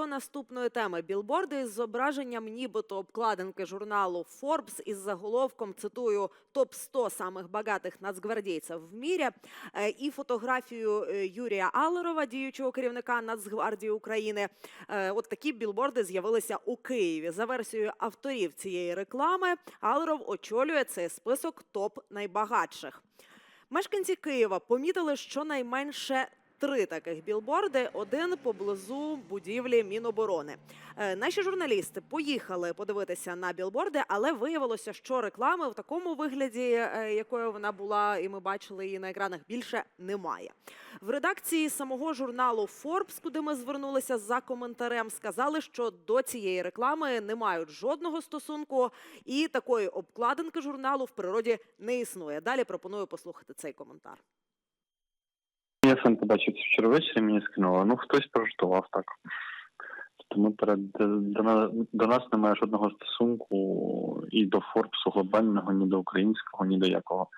до наступної теми. Білборди із зображенням нібито обкладинки журналу Forbes із заголовком цитую топ 100 самих багатих нацгвардійців в мірі е, і фотографію е, Юрія Алерова, діючого керівника Нацгвардії України. Е, От такі білборди з'явилися у Києві. За версією авторів цієї реклами, Алеров очолює цей список топ найбагатших. Мешканці Києва помітили щонайменше три таких білборди, один поблизу будівлі Міноборони. Е, Наші журналісти поїхали подивитися на білборди, але виявилося, що реклами в такому вигляді, е, якою вона була, і ми бачили її на екранах, більше немає. В редакції самого журналу Forbes, куди ми звернулися за коментарем, сказали, що до цієї реклами не мають жодного стосунку, і такої обкладинки журналу в природі не існує. Далі пропоную послухати цей коментар. Сам побачив вчора ввечері, мені скинуло. Ну, хтось прожитував так. Ми перед до, на- до нас немає жодного стосунку і до Форбсу глобального, ні до українського, ні до якого.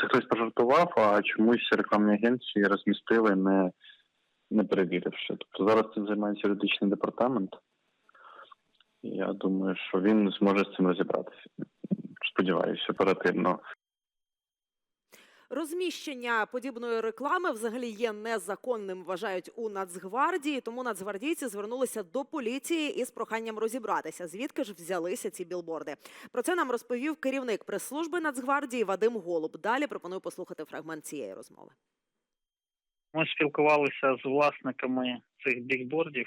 Це хтось пожартував, а чомусь рекламні агенції розмістили, не, не перевіривши. Тобто зараз цим займається юридичний департамент. Я думаю, що він зможе з цим розібратися. Сподіваюся, оперативно. Розміщення подібної реклами взагалі є незаконним, вважають у Нацгвардії. Тому нацгвардійці звернулися до поліції із проханням розібратися, звідки ж взялися ці білборди. Про це нам розповів керівник прес-служби Нацгвардії Вадим Голуб. Далі пропоную послухати фрагмент цієї розмови. Ми спілкувалися з власниками цих бікбордів.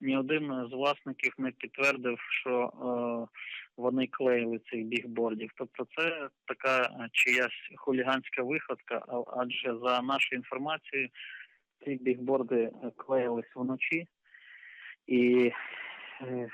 Ні один з власників не підтвердив, що е, вони клеїли цих бігбордів. Тобто, це така е, чиясь хуліганська виходка. Адже за нашою інформацією, ці бігборди е, клеїлись вночі, і е,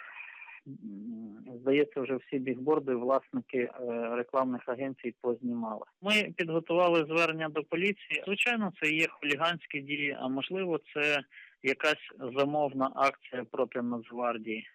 здається, вже всі бігборди власники рекламних агенцій познімали. Ми підготували звернення до поліції. Звичайно, це є хуліганські дії, а можливо, це якась замовна акція проти Нацгвардії.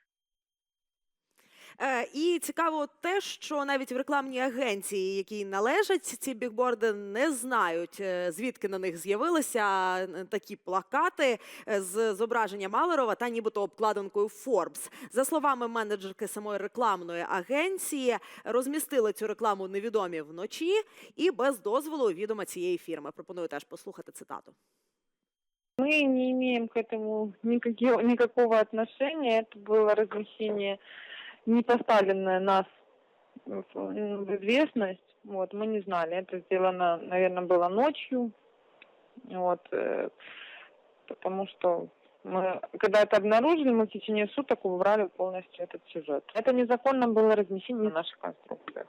Е, і цікаво те, що навіть в рекламній агенції, якій належать ці бікборди, не знають, е, звідки на них з'явилися е, такі плакати е, з зображенням Малерова та нібито обкладинкою Forbes. За словами менеджерки самої рекламної агенції, розмістили цю рекламу невідомі вночі і без дозволу відома цієї фірми. Пропоную теж послухати цитату. Мы не имеем к этому никакого, никакого отношения. Это было размещение, не поставленное нас в в известность. Вот, мы не знали. Это сделано, наверное, было ночью. Вот, э, потому что мы, когда это обнаружили, мы в течение суток убрали полностью этот сюжет. Это незаконно было размещение на наших конструкциях.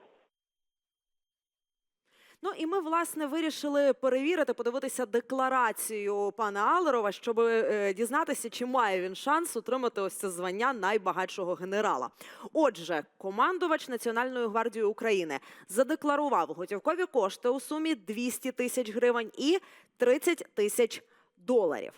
Ну і ми власне вирішили перевірити, подивитися декларацію пана Алерова, щоб е, дізнатися, чи має він шанс отримати ось це звання найбагатшого генерала. Отже, командувач Національної гвардії України задекларував готівкові кошти у сумі 200 тисяч гривень і 30 тисяч доларів.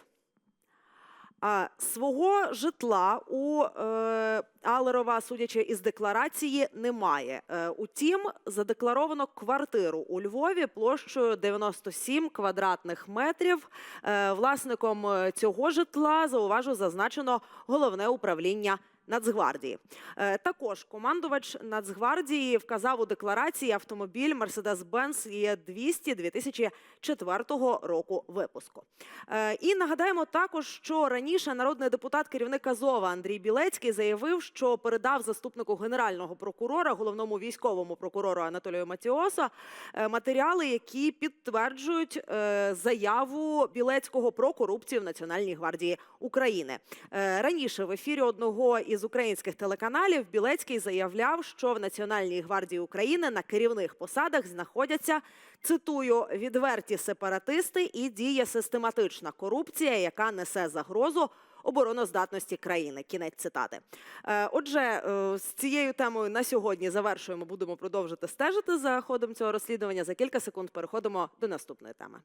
А, свого житла у е, Алерова, судячи із декларації, немає. Е, утім, задекларовано квартиру у Львові площею 97 квадратних метрів. Е, власником цього житла зауважу зазначено головне управління. Нацгвардії Е, також командувач Нацгвардії вказав у декларації автомобіль Mercedes-Benz є 200 2004 року випуску. Е, І нагадаємо також, що раніше народний депутат керівник Азова Андрій Білецький заявив, що передав заступнику генерального прокурора, головному військовому прокурору Анатолію Матіоса, е, матеріали, які підтверджують заяву Білецького про корупцію в Національній гвардії України. Раніше в ефірі одного із українських телеканалів Білецький заявляв, що в Національній гвардії України на керівних посадах знаходяться цитую відверті сепаратисти і діє систематична корупція, яка несе загрозу. Обороноздатності країни. Кінець цитати. Е, Отже, е, з цією темою на сьогодні завершуємо. Будемо продовжити стежити за ходом цього розслідування. За кілька секунд переходимо до наступної теми.